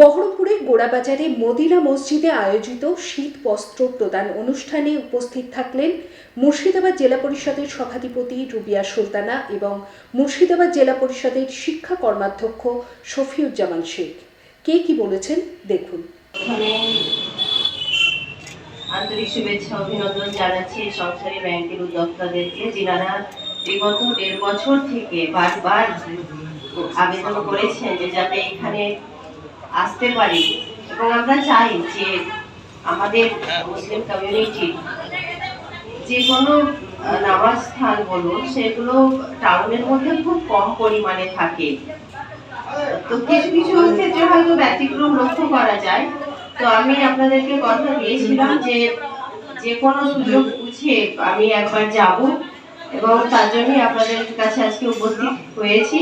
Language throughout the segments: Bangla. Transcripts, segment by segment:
বহরমপুরের গোড়াবাজারে মদিনা মসজিদে আয়োজিত শীত বস্ত্র প্রদান অনুষ্ঠানে উপস্থিত থাকলেন মুর্শিদাবাদ জেলা পরিষদের সভাধিপতি রুবিয়া সুলতানা এবং মুর্শিদাবাদ জেলা পরিষদের শিক্ষা কর্মাধ্যক্ষ শফিউজ্জামান শেখ। কে কি বলেছেন দেখুন। আন্তরিক শুভেচ্ছা অভিনন্দন জানাচ্ছি সংসারী ব্যাংকের উদ্যোক্তাদেরকে, যিনারা বিগত দেড় বছর থেকে বারবার আবেদন করেছেন যে যাতে এখানে আসতে পারি। এবং আমরা চাই যে আমাদের মুসলিম কমিউনিটি যে কোনো নামাজ স্থান বলুন সেগুলো টাউনের মধ্যে খুব কম পরিমাণে থাকে। তো কিছু কিছু ক্ষেত্রে হয়তো ব্যতিক্রম লক্ষ্য করা যায়। তো আমি আপনাদেরকে কথা দিয়েছিলাম যে যে কোনো সুযোগ বুঝে আমি একবার যাব এবং তার জন্যই আপনাদের কাছে আজকে উপস্থিত হয়েছি।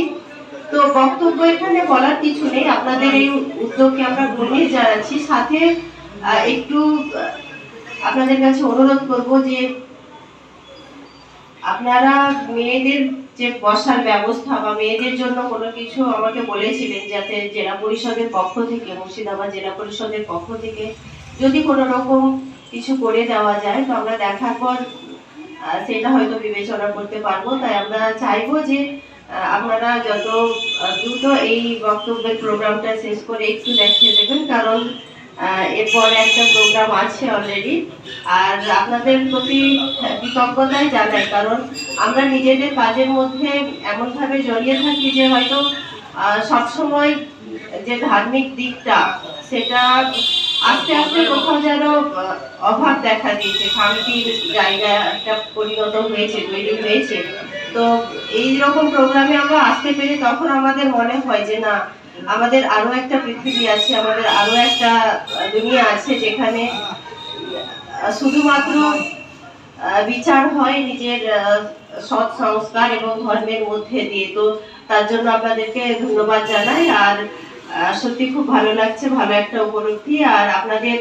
তো বক্তব্য এখানে বলার কিছু নেই। আপনাদের এই উদ্যোগকে আমরা গ্রহণ জানাচ্ছি। সাথে একটু আপনাদের কাছে অনুরোধ করব যে আপনারা মেয়েদের যে বসার ব্যবস্থা বা মেয়েদের জন্য কোনো কিছু আমাকে বলেছিলেন যাতে জেলা পরিষদের পক্ষ থেকে, মুর্শিদাবাদ জেলা পরিষদের পক্ষ থেকে যদি কোনো রকম কিছু করে দেওয়া যায়, তো আমরা দেখার পর সেটা হয়তো বিবেচনা করতে পারব। তাই আমরা চাইব যে আপনারা যত দ্রুত এই বক্তব্যের প্রোগ্রামটা শেষ করে একটু দেখিয়ে দেবেন কারণ এরপর একটা প্রোগ্রাম আছে অলরেডি আর আপনাদের প্রতি কৃতজ্ঞতাই জানাই, কারণ আমরা নিজেদের কাজের মধ্যে এমন ভাবে জড়িয়ে থাকি যে হয়তো সবসময় যে ধার্মিক দিকটা, সেটা আস্তে আস্তে কোথাও যেন অভাব দেখা দিয়েছে, শান্তির জায়গা একটা পরিণত হয়েছে, তৈরি হয়েছে। তো এই রকম প্রোগ্রামে আমরা আসতে পেরে তখন আমাদের মনে হয় যে না, আমাদের আরও একটা পৃথিবী আছে, আমাদের আরও একটা দুনিয়া আছে যেখানে শুধুমাত্র বিচার হয় নিজের সৎ সংস্কার এবং ধর্মের মধ্যে দিয়ে। তো তার জন্য আপনাদেরকে ধন্যবাদ জানাই। আর সত্যি খুব ভালো লাগছে, ভালো একটা উপলব্ধি। আর আপনাদের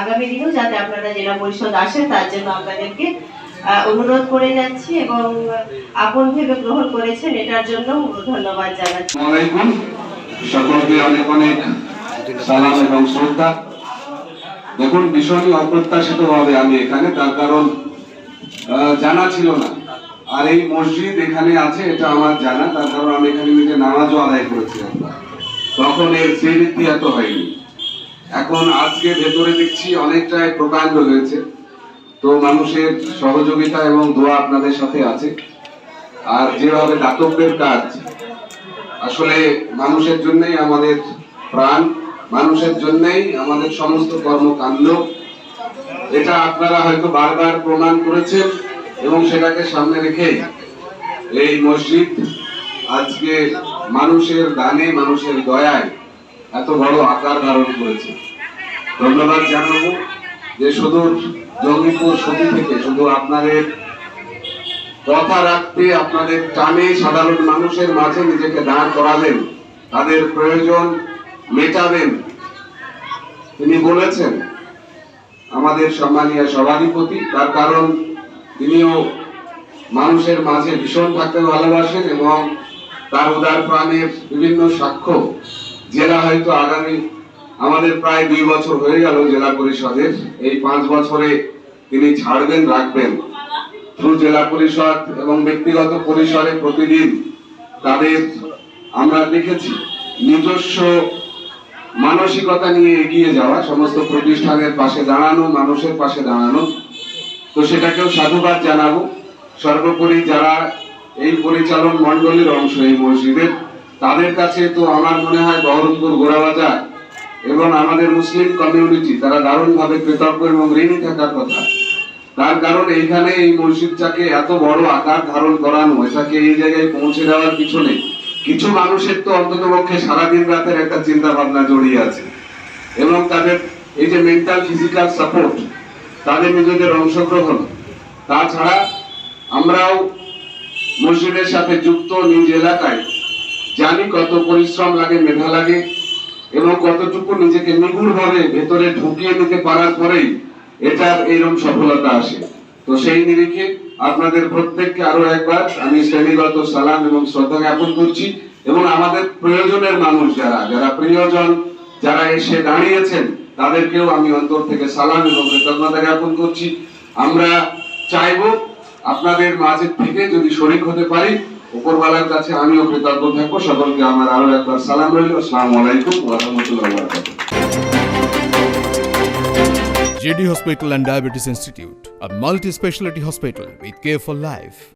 আগামী দিনেও যাতে আপনারা জেলা পরিষদ আসেন, তার জন্য আপনাদেরকে অনুরোধ করে যাচ্ছি এবং আপন ভেবে গ্রহণ করেছেন, এটার জন্য ধন্যবাদ জানাচ্ছি। সকলকে অনেক অনেক সালাম এবং শ্রদ্ধা। দেখুন ভীষণই অপ্রত্যাশিত ভাবে আমি এখানে, তার কারণ জানা ছিল না। আর এই মসজিদ এখানে আছে, এটা আমার জানা। তার কারণ আমি এখানে নিজে নামাজও আদায় করেছি। তখন এর শ্রীবৃদ্ধি এত হয়নি। এখন আজকে ভেতরে দেখছি অনেকটাই প্রকাণ্ড হয়েছে তো মানুষের সহযোগিতা এবং দোয়া আপনাদের সাথে আছে। আর যেভাবে দাতব্যের কাজ, আসলে মানুষের জন্যই আমাদের প্রাণ, মানুষের জন্যই আমাদের সমস্ত কর্মকাণ্ড। এটা আপনারা হয়তো বারবার প্রমাণ করেছেন এবং সেটাকে সামনে রেখে এই মসজিদ আজকে মানুষের দানে, মানুষের দয়ায় এত বড় আকার ধারণ করেছে। ধন্যবাদ জানাব যে শুধু জঙ্গিপুর সতী থেকে শুধু আপনাদের কথা রাখতে, আপনাদের টানে সাধারণ মানুষের মাঝে নিজেকে দাঁড় করাবেন তাদের প্রয়োজন মেটাবেন তিনি বলেছেন, আমাদের সম্মানীয় সভাধিপতি, তার কারণ তিনিও মানুষের মাঝে ভীষণ থাকতে ভালোবাসেন এবং তার উদার প্রাণের বিভিন্ন সাক্ষ্য জেলা হয়তো আগামী আমাদের প্রায় দুই বছর হয়ে গেল জেলা পরিষদের। এই পাঁচ বছরে তিনি ছাড়বেন, রাখবেন। থ্রু জেলা পরিষদ এবং ব্যক্তিগত পরিসরে প্রতিদিন তাদের আমরা দেখেছি নিজস্ব মানসিকতা নিয়ে এগিয়ে যাওয়া, সমস্ত প্রতিষ্ঠানের পাশে দাঁড়ানো, মানুষের পাশে দাঁড়ানো। তো সেটাকেও সাধুবাদ জানাব। সর্বোপরি যারা এই পরিচালন মন্ডলীর অংশ এই মসজিদের, তাদের কাছে তো আমার মনে হয় বহরমপুর গোড়াবাজার এবং আমাদের মুসলিম কমিউনিটি তারা দারুণভাবে কৃতজ্ঞ এবং ঋণী থাকার কথা। তার কারণ এইখানে এই মসজিদটাকে এত বড় আকার ধারণ করানো, এটাকে এই জায়গায় পৌঁছে দেওয়ার পিছনে কিছু মানুষের তো অন্তত পক্ষে সারাদিন রাতের একটা চিন্তা ভাবনা জড়িয়ে আছে। এবং তাদের এই যে মেন্টাল ফিজিক্যাল সাপোর্ট তাদের নিজেদের অংশগ্রহণ, তাছাড়া আমরাও মসজিদের সাথে যুক্ত নিজ এলাকায় জানি কত পরিশ্রম লাগে, মেধা লাগে। এবং কতটুকু নিজেকে নিগুড় ভাবে ভেতরে ঢুকিয়ে নিতে পারার পরেই এটার এইরকম সফলতা আসে। তো সেই নিরিখে আপনাদের প্রত্যেককে আরও একবার আমি শ্রেণীগত সালাম এবং শ্রদ্ধা জ্ঞাপন করছি এবং আমাদের প্রয়োজনের মানুষ যারা যারা প্রিয়জন, যারা এসে দাঁড়িয়েছেন, তাদেরকেও আমি অন্তর থেকে সালাম এবং কৃতজ্ঞতা জ্ঞাপন করছি। আমরা চাইব আপনাদের মাঝে থেকে যদি শরিক হতে পারি উপরওয়ালার কাছে আমিও কৃতজ্ঞ থাকব সকলকে আমার আরও একবার সালাম রইল আসসালামু আলাইকুম রাহমাতুল্লাহি JD Hospital and Diabetes Institute, a multi specialty hospital with care for life.